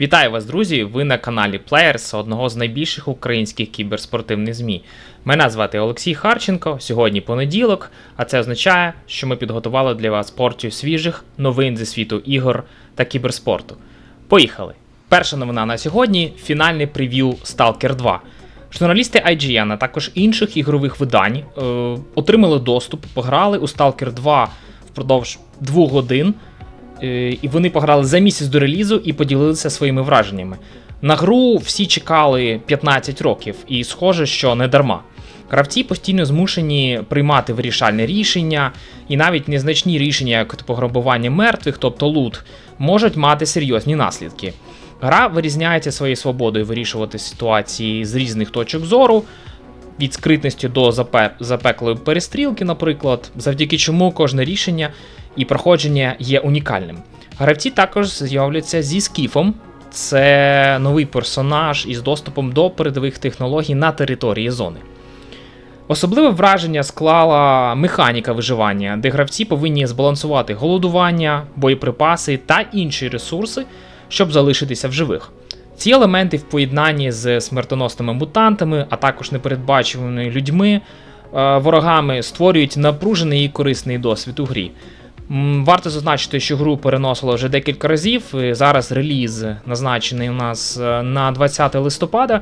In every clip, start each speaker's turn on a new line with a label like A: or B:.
A: Вітаю вас, друзі! Ви на каналі Players, одного з найбільших українських кіберспортивних ЗМІ. Мене звати Олексій Харченко. Сьогодні понеділок, а це означає, що ми підготували для вас порцію свіжих новин зі світу ігор та кіберспорту. Поїхали! Перша новина на сьогодні фінальний прев'ю Stalker 2. Журналісти IGN, а також інших ігрових видань е, отримали доступ, пограли у Stalker 2 впродовж двох годин. Е, і вони пограли за місяць до релізу і поділилися своїми враженнями. На гру всі чекали 15 років, і схоже, що не дарма. Гравці постійно змушені приймати вирішальне рішення, і навіть незначні рішення, як пограбування мертвих, тобто лут, можуть мати серйозні наслідки. Гра вирізняється своєю свободою вирішувати ситуації з різних точок зору, від скритності до запе... запеклої перестрілки, наприклад, завдяки чому кожне рішення і проходження є унікальним. Гравці також з'являться зі скіфом. Це новий персонаж із доступом до передових технологій на території зони. Особливе враження склала механіка виживання, де гравці повинні збалансувати голодування, боєприпаси та інші ресурси, щоб залишитися в живих. Ці елементи в поєднанні з смертоносними мутантами, а також непередбачуваними людьми, е, ворогами створюють напружений і корисний досвід у грі. Варто зазначити, що гру переносило вже декілька разів. Зараз реліз назначений у нас е, на 20 листопада.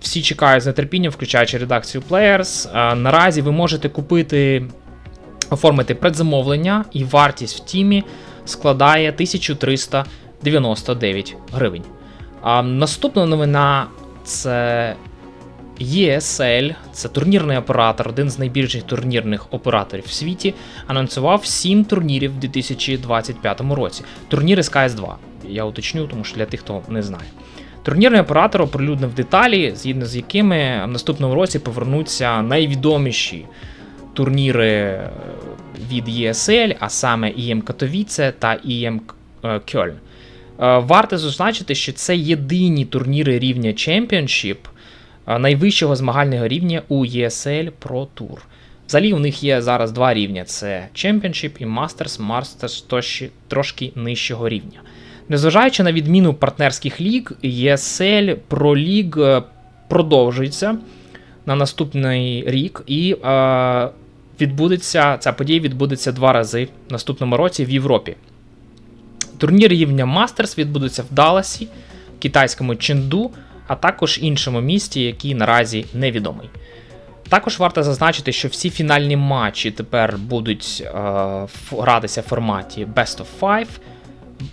A: Всі чекають з нетерпінням, включаючи редакцію Players. Наразі ви можете купити, оформити предзамовлення, і вартість в тімі складає 1399 гривень. А Наступна новина це ESL, це турнірний оператор, один з найбільших турнірних операторів в світі, анонсував 7 турнірів в 2025 році. Турніри cs 2 Я уточню, тому що для тих, хто не знає. Турнірний оператор оприлюднив деталі, згідно з якими в наступному році повернуться найвідоміші турніри е, від ESL, а саме EM Katowice та EM Köln. Е, варто зазначити, що це єдині турніри рівня Championship е, найвищого змагального рівня у ESL Pro Tour. Взагалі, у них є зараз два рівня: це Championship і Masters, Masters трошки, трошки нижчого рівня. Незважаючи на відміну партнерських ліг, ESL Pro League продовжується на наступний рік, і е, відбудеться ця подія відбудеться два рази в наступному році в Європі. Турнір рівня Мастерс відбудеться в Далласі, китайському Ченду, а також іншому місті, який наразі невідомий. Також варто зазначити, що всі фінальні матчі тепер будуть е, гратися в форматі Best of 5.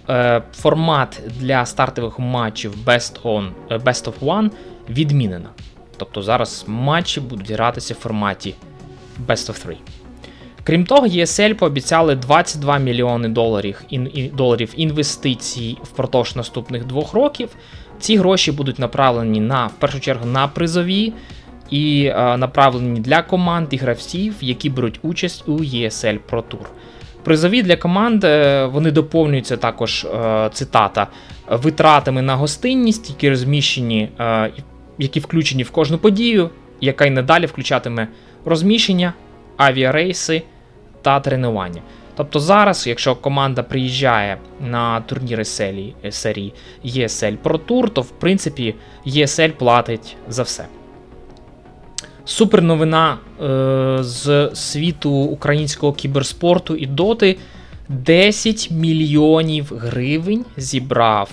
A: Е, формат для стартових матчів Best, on, е, Best of One відмінено. Тобто зараз матчі будуть гратися в форматі Best of 3. Крім того, ESL пообіцяли 22 мільйони доларів ін, доларів інвестицій впродовж наступних двох років. Ці гроші будуть направлені на в першу чергу на призові і е, направлені для команд і гравців, які беруть участь у ESL Pro Tour. Призові для команд е, вони доповнюються також е, цитата витратами на гостинність, які розміщені, е, які включені в кожну подію, яка й надалі включатиме розміщення, авіарейси та тренування. Тобто зараз, якщо команда приїжджає на турніри серії, серії ESL Pro Tour, то в принципі ESL платить за все. Супер новина е, з світу українського кіберспорту і доти. 10 мільйонів гривень зібрав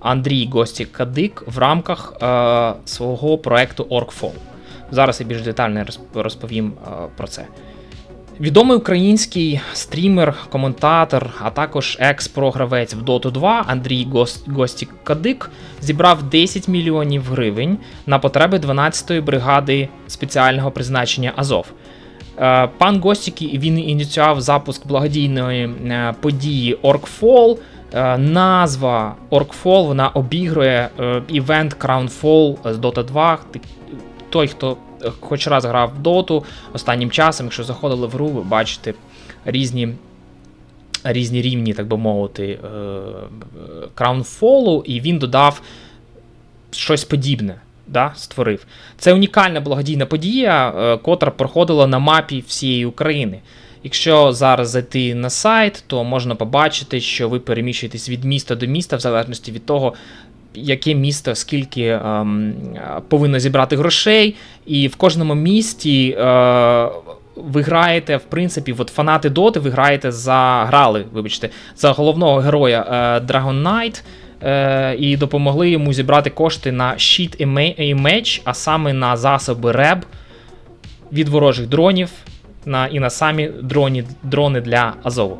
A: Андрій Гостік Кадик в рамках е, свого проекту Orgfall. Зараз я більш детально розповім е, про це. Відомий український стрімер, коментатор, а також екс-програвець в Dota 2 Андрій Гостік Кадик зібрав 10 мільйонів гривень на потреби 12-ї бригади спеціального призначення Азов. Е, пан Гостік він ініціював запуск благодійної е, події Orkfall. Е, назва Orkfall вона обігрує івент Crownfall з Dota 2. Той, хто хоч раз грав в доту останнім часом, якщо заходили в гру, ви бачите різні різні рівні, так би мовити, краунфолу, і він додав щось подібне. Да, Створив. Це унікальна благодійна подія, е, котра проходила на мапі всієї України. Якщо зараз зайти на сайт, то можна побачити, що ви переміщуєтесь від міста до міста, в залежності від того, яке місто скільки ем, повинно зібрати грошей, і в кожному місті. Е, ви граєте, в принципі, от фанати Доти, ви граєте за грали, вибачте, за головного героя е, Dragon Knight, е, і допомогли йому зібрати кошти на щит і меч, а саме на засоби РЕБ від ворожих дронів на, і на самі дроні, дрони для Азову.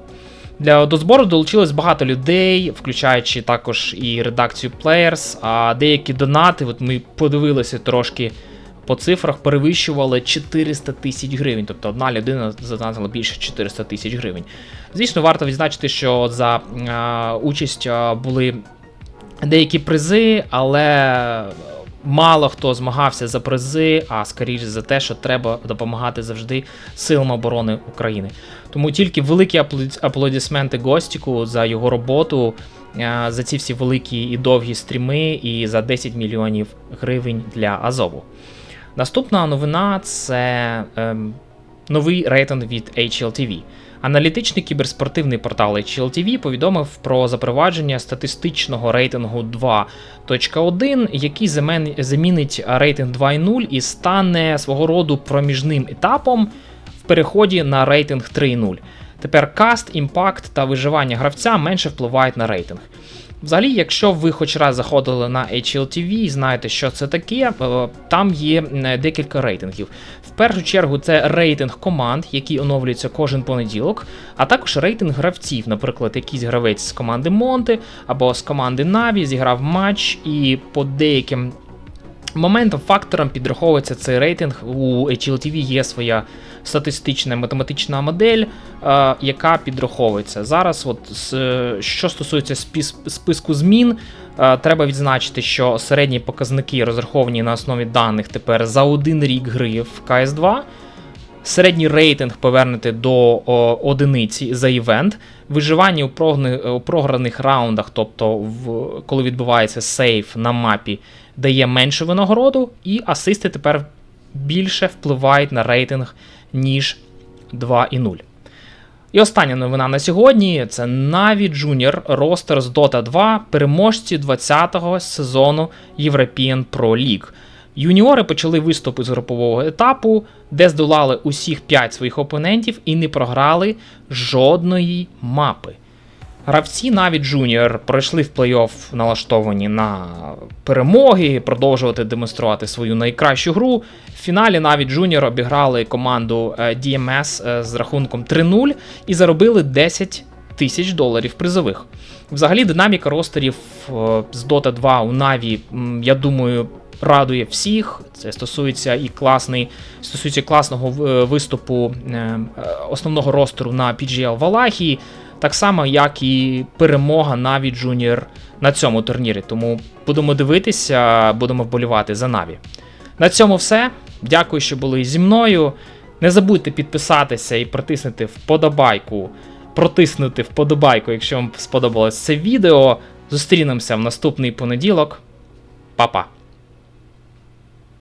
A: Для до збору долучилось багато людей, включаючи також і редакцію Players, а деякі донати, от ми подивилися трошки по цифрах, перевищували 400 тисяч гривень. Тобто одна людина задонатила більше 400 тисяч гривень. Звісно, варто відзначити, що за е, участь е, були деякі призи, але мало хто змагався за призи, а скоріше за те, що треба допомагати завжди силам оборони України. Тому тільки великі аплодисменти Гостіку за його роботу, е, за ці всі великі і довгі стріми, і за 10 мільйонів гривень для Азову. Наступна новина це ем, новий рейтинг від HLTV. Аналітичний кіберспортивний портал HLTV повідомив про запровадження статистичного рейтингу 2.1, який замінить рейтинг 2.0 і стане свого роду проміжним етапом в переході на рейтинг 3.0. Тепер каст, імпакт та виживання гравця менше впливають на рейтинг. Взагалі, якщо ви хоч раз заходили на HLTV і знаєте, що це таке, е, там є е, декілька рейтингів. В першу чергу це рейтинг команд, які оновлюються кожен понеділок, а також рейтинг гравців. Наприклад, якийсь гравець з команди Монти або з команди Наві зіграв матч і по деяким моментом, фактором підраховується цей рейтинг. У HLTV є своя статистична математична модель, е, яка підраховується. Зараз, от, з- що стосується списку змін, е, треба відзначити, що середні показники розраховані на основі даних тепер за один рік гри в CS2. Середній рейтинг повернути до о, одиниці за івент. Виживання у, прогни- у програних раундах, тобто в, коли відбувається сейф на мапі, дає меншу винагороду, і асисти тепер більше впливають на рейтинг, ніж 2.0. І остання новина на сьогодні це Na'Vi Junior ростер з Dota 2, переможці 20-го сезону European Pro League. Юніори почали виступи з групового етапу, де здолали усіх 5 своїх опонентів і не програли жодної мапи. Гравці навіть Junior пройшли в плей-офф налаштовані на перемоги, продовжувати демонструвати свою найкращу гру. В фіналі навіть Junior обіграли команду е, DMS е, з рахунком 3-0 і заробили 10 тисяч доларів призових. Взагалі, динаміка ростерів е, з Dota 2 у Na'Vi, я думаю, радує всіх. Це стосується і класний, стосується класного е, виступу е, основного ростеру на PGL Валахії, так само, як і перемога Na'Vi Junior на цьому турнірі. Тому будемо дивитися, будемо вболівати за Na'Vi. На цьому все. Дякую, що були зі мною. Не забудьте підписатися і протиснути вподобайку. Протиснути вподобайку, якщо вам сподобалось це відео. Зустрінемося в наступний понеділок. Па-па!